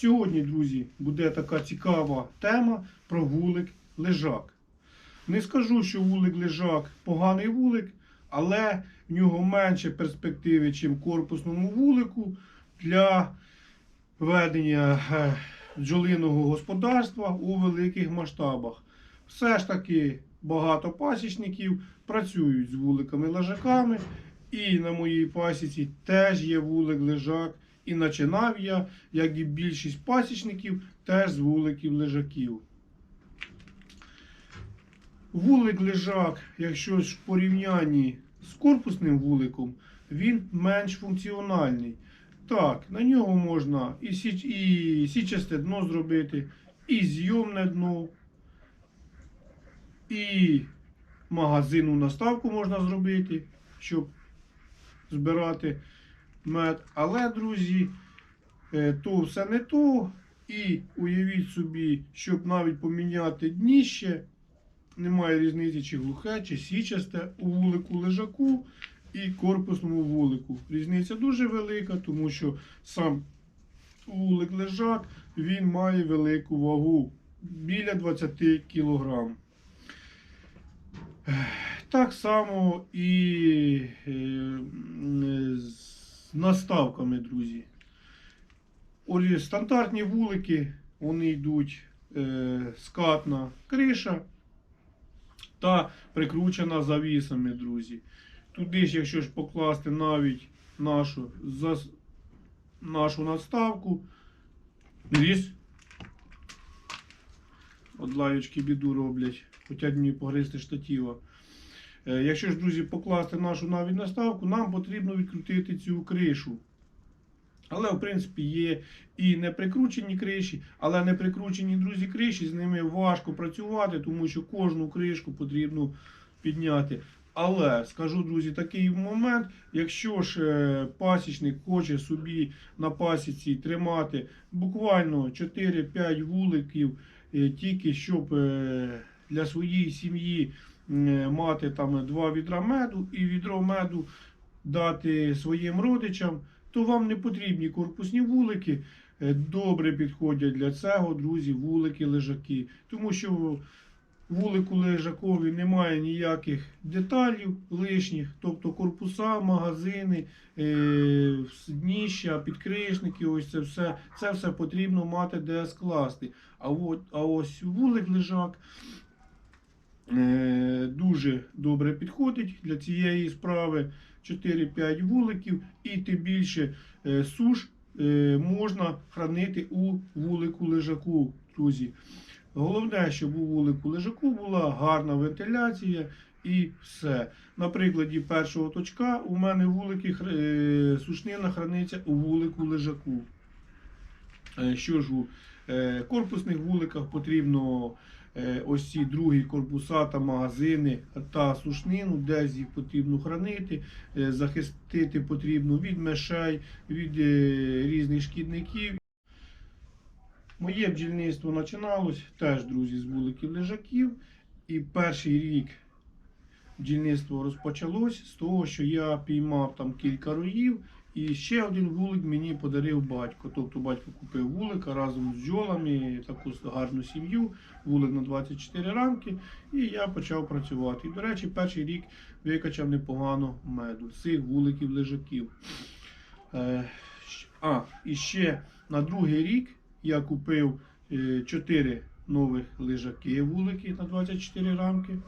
Сьогодні, друзі, буде така цікава тема про вулик лежак. Не скажу, що вулик лежак поганий вулик, але в нього менше перспективи, ніж корпусному вулику для ведення е, бджолиного господарства у великих масштабах. Все ж таки багато пасічників працюють з вуликами лежаками. І на моїй пасіці теж є вулик лежак. І починав я, як і більшість пасічників, теж з вуликів лежаків. Вулик лежак, якщо в порівнянні з корпусним вуликом, він менш функціональний. Так, на нього можна і, січ, і січасте дно зробити, і зйомне дно, і магазинну наставку можна зробити, щоб збирати мед. Але, друзі, е, то все не то. І уявіть собі, щоб навіть поміняти дніще, немає різниці, чи глухе, чи січасте у вулику лежаку і корпусному вулику. Різниця дуже велика, тому що сам вулик лежак він має велику вагу біля 20 кг. Так само і е, з наставками, друзі. Стандартні вулики, вони йдуть е, скатна криша та прикручена завісами, друзі. Туди ж, якщо ж покласти навіть нашу, зас, нашу надставку, ліс. От лаючки біду роблять, хочуть мені погризти штатива. Е, Якщо ж, друзі, покласти нашу навіть наставку, нам потрібно відкрутити цю кришу. Але, в принципі, є і не прикручені криші, але не прикручені, друзі, криші, з ними важко працювати, тому що кожну кришку потрібно підняти. Але скажу, друзі, такий момент, якщо ж е, пасічник хоче собі на пасіці тримати буквально 4-5 вуликів, е, тільки щоб для своєї сім'ї мати там два відра меду і відро меду дати своїм родичам, то вам не потрібні корпусні вулики. Е, Добре підходять для цього, друзі, вулики лежаки. Тому що вулику лежакові немає ніяких деталів лишніх, тобто корпуса, магазини, е, дніща, підкришники, ось це все, це все потрібно мати де скласти. А, от, а ось вулик лежак е, дуже добре підходить для цієї справи. 4-5 вуликів, і тим більше е, суш е, можна хранити у вулику лежаку, друзі. Головне, щоб у вулику лежаку була гарна вентиляція і все. На прикладі першого точка у мене вулики е, сушнина храниться у вулику лежаку. Е, Що ж у е, корпусних вуликах потрібно е, ось ці другі корпуса та магазини та сушнину, десь їх потрібно хранити, захистити потрібно від мешей, від різних шкідників. Моє бджільництво починалось теж, друзі, з вуликів лежаків. І перший рік бджільництво розпочалось з того, що я піймав там кілька роїв. І ще один вулик мені подарив батько. Тобто батько купив вулика разом з бджолами, таку гарну сім'ю, вулик на 24 рамки, і я почав працювати. І, до речі, перший рік викачав непогано меду цих вуликів лежаків. Е, А, і ще на другий рік я купив 4 нових лежаки вулики на 24 рамки.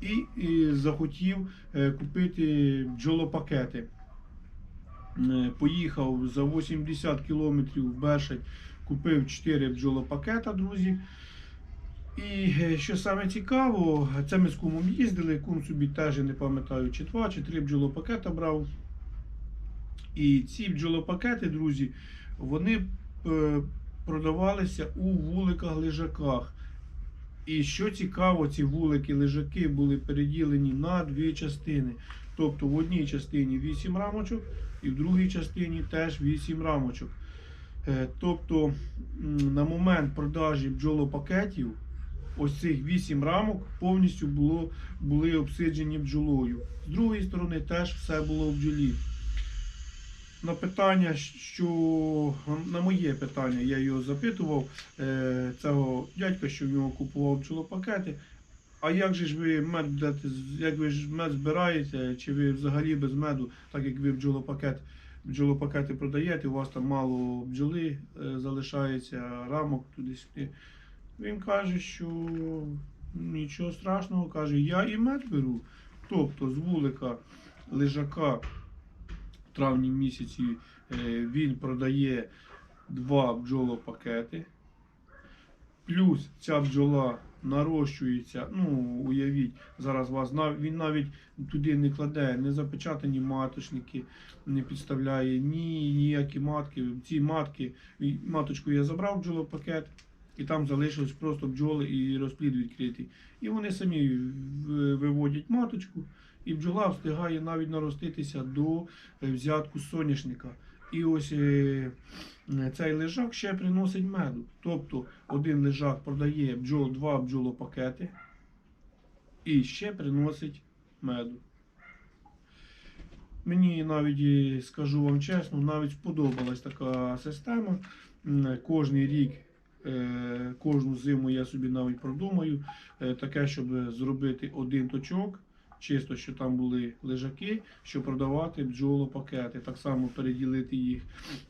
І, і захотів е, купити бджолопакети. Е, Поїхав за 80 кілометрів в Бершадь, купив 4 бджолопакета, друзі. І е, що саме цікаво, це ми з кумом їздили, кум собі теж не пам'ятаю, чи два, чи три бджолопакета брав. І ці бджолопакети, друзі, вони е, продавалися у вуликах-лежаках. І що цікаво, ці вулики-лежаки були переділені на дві частини. Тобто в одній частині 8 рамочок, і в другій частині теж 8 рамочок. Е, Тобто на момент продажі бджолопакетів ось цих 8 рамок повністю було, були обсиджені бджолою. З другої сторони теж все було в бджолі. на питання, що на моє питання, я його запитував, е, цього дядька, що в нього купував бджолопакети. А як же ж ви мед будете, як ви ж мед збираєте, чи ви взагалі без меду, так як ви бджолопакет, бджолопакети продаєте, у вас там мало бджоли е, залишається, рамок туди-сюди. Він каже, що нічого страшного, каже, я і мед беру. Тобто з вулика лежака в травні місяці е, він продає два бджолопакети. Плюс ця бджола нарощується. Ну, уявіть, зараз вас він навіть туди не кладе, не запечатані маточники, не підставляє ні ніякі матки. Ці матки, маточку я забрав бджолопакет, і там залишилось просто бджоли і розплід відкритий. І вони самі виводять маточку, і бджола встигає навіть нароститися до е, взятку соняшника. І ось е, е, цей лежак ще приносить меду. Тобто один лежак продає бджол, два бджолопакети і ще приносить меду. Мені навіть е, скажу вам чесно, навіть сподобалась така система. Кожний рік, кожну зиму я собі навіть продумаю таке, щоб зробити один точок. Чисто, що там були лежаки, щоб продавати бджолопакети. Так само переділити їх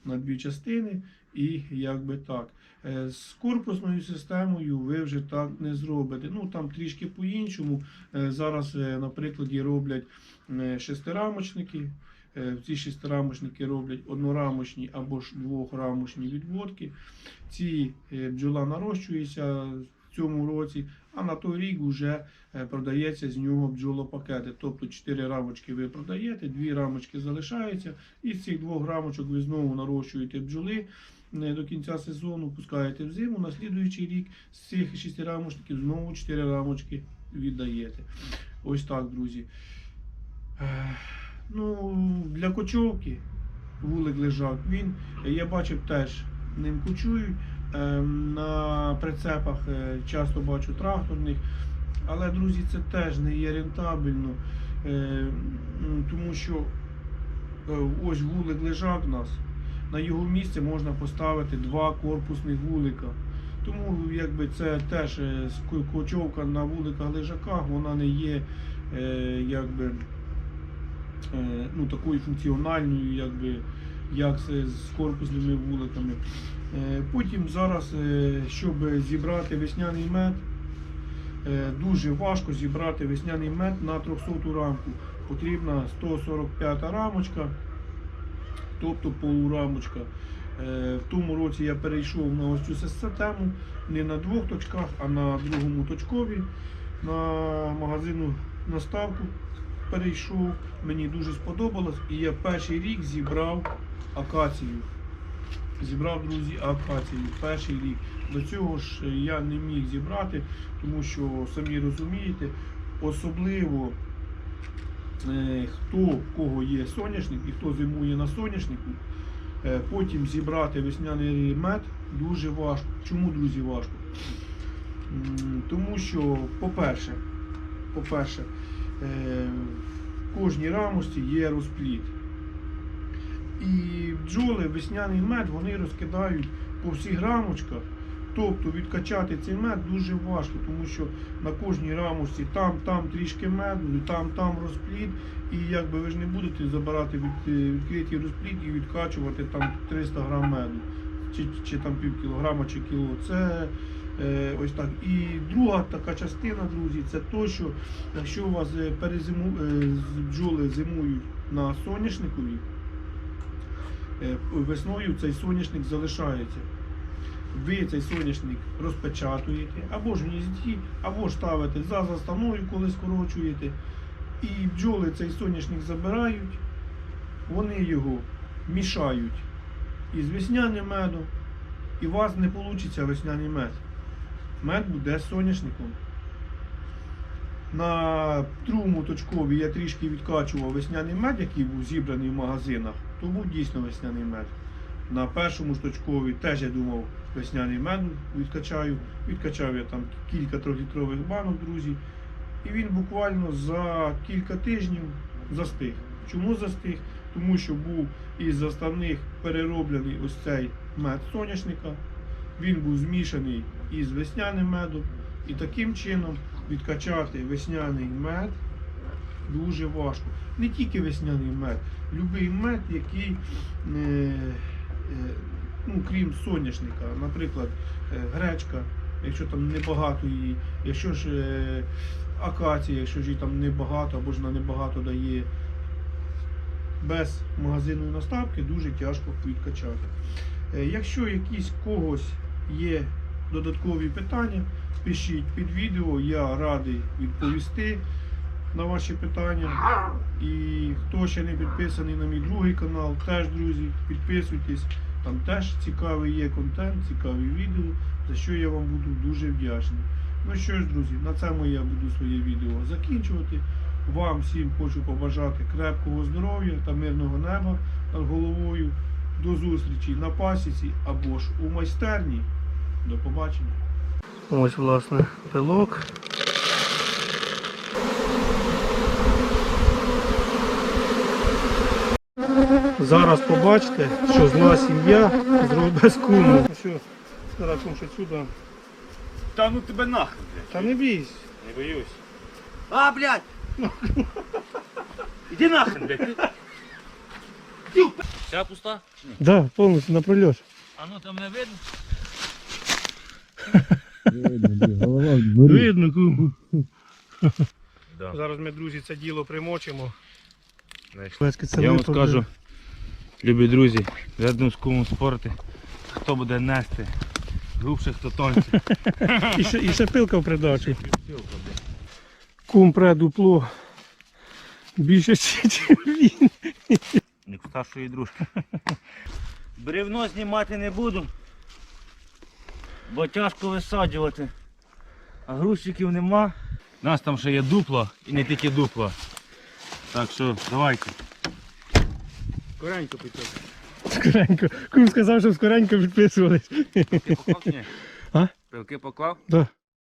на дві частини і якби так. Е, З корпусною системою ви вже так не зробите. Ну там трішки по-іншому. Е, Зараз, е, на прикладі, роблять шестирамочники. Ці шестирамочники роблять однорамочні або ж двохрамочні відводки. Ці бджола нарощується цьому році, а на той рік вже е, продається з нього бджолопакети. Тобто 4 рамочки ви продаєте, 2 рамочки залишаються, і з цих двох рамочок ви знову нарощуєте бджоли е, до кінця сезону, пускаєте в зиму, на слідуючий рік з цих 6 рамочків знову 4 рамочки віддаєте. Ось так, друзі. Е, Ну, для кочовки вулик лежак. Він, я бачив теж ним кочують. Е, На прицепах е, часто бачу тракторних. Але, друзі, це теж не є рентабельно, е, тому що е, ось вулик лежак у нас. На його місце можна поставити два корпусних вулика. Тому якби це теж кочовка на вуликах лежаках, вона не є якби, ну, такою функціональною, якби, як це з корпусними вуликами. Е, Потім зараз, е, щоб зібрати весняний мед, е, дуже важко зібрати весняний мед на 300 рамку. Потрібна 145 рамочка, тобто полурамочка. В тому році я перейшов на ось цю систему не на двох точках, а на другому точкові. На магазину наставку перейшов. Мені дуже сподобалось. І я перший рік зібрав акацію. Зібрав, друзі, акацію перший рік. До цього ж я не міг зібрати, тому що самі розумієте, особливо е, хто в кого є соняшник і хто зимує на соняшнику, е, потім зібрати весняний мед дуже важко. Чому, друзі, важко? М, Тому що, по-перше, по-перше, е, в кожній рамочці є розплід. І бджоли, весняний мед, вони розкидають по всіх рамочках. Тобто відкачати цей мед дуже важко, тому що на кожній рамочці там, там трішки меду, там, там розплід. І якби ви ж не будете забирати від, е, відкритий розплід і відкачувати там 300 грам меду, чи, чи там пів кілограма, чи кіло. Це е, ось так. І друга така частина, друзі, це то, що якщо у вас е, перезиму, е, бджоли зимують на соняшникові, весною цей соняшник залишається. Ви цей соняшник розпечатуєте, або ж в гнізді, або ж ставите за заставною, коли скорочуєте. І бджоли цей соняшник забирають, вони його мішають із весняним медом, і у вас не вийде весняний мед. Мед буде соняшником. На другому точкові я трішки відкачував весняний мед, який був зібраний в магазинах, то був дійсно весняний мед. На першому ж точкові теж я думав весняний мед відкачаю. Відкачав я там кілька трьохлітрових банок, друзі. І він буквально за кілька тижнів застиг. Чому застиг? тому що був із заставних перероблений ось цей мед соняшника. Він був змішаний із весняним медом. І таким чином відкачати весняний мед дуже важко. Не тільки весняний мед, будь-який мед, який, е, е, ну, крім соняшника, наприклад, е, гречка, якщо там небагато її, якщо ж акація, якщо ж її там небагато або ж вона небагато дає, без магазинної наставки дуже тяжко відкачати. Якщо якісь когось є додаткові питання, пишіть під відео, я радий відповісти на ваші питання. І хто ще не підписаний на мій другий канал, теж, друзі, підписуйтесь. Там теж цікавий є контент, цікаві відео, за що я вам буду дуже вдячний. Ну що ж, друзі, на цьому я буду своє відео закінчувати. Вам всім хочу побажати крепкого здоров'я та мирного неба над головою. До зустрічі на пасіці або ж у майстерні. До побачення. Ось, власне, пилок. Зараз побачите, що зла сім'я зробить без куму. Ну що, зараз кум що сюди. Та ну тебе нахрен, блядь. Та не бійся. Не боюсь. А, блядь! Іди нахрен, блядь. Вся пуста? Да, повністю на прольот. А ну там не видно? Видно, кум. Зараз ми, друзі, це діло примочимо. Я вам скажу, любі друзі, рядом з кумом спорти, хто буде нести, грубше, хто тонше. І ще, і ще пилка в придачі. Кум пре дупло. Більше, ніж він. Як старшої дружки. Бревно знімати не буду, бо тяжко висаджувати. А грузчиків нема. У нас там ще є дупло і не тільки дупло. Так що давайте. Скоренько підтягнути. Скоренько. Кум сказав, що скоренько підписувались. Пилки поклав чи ні? А? Пилки поклав? Да.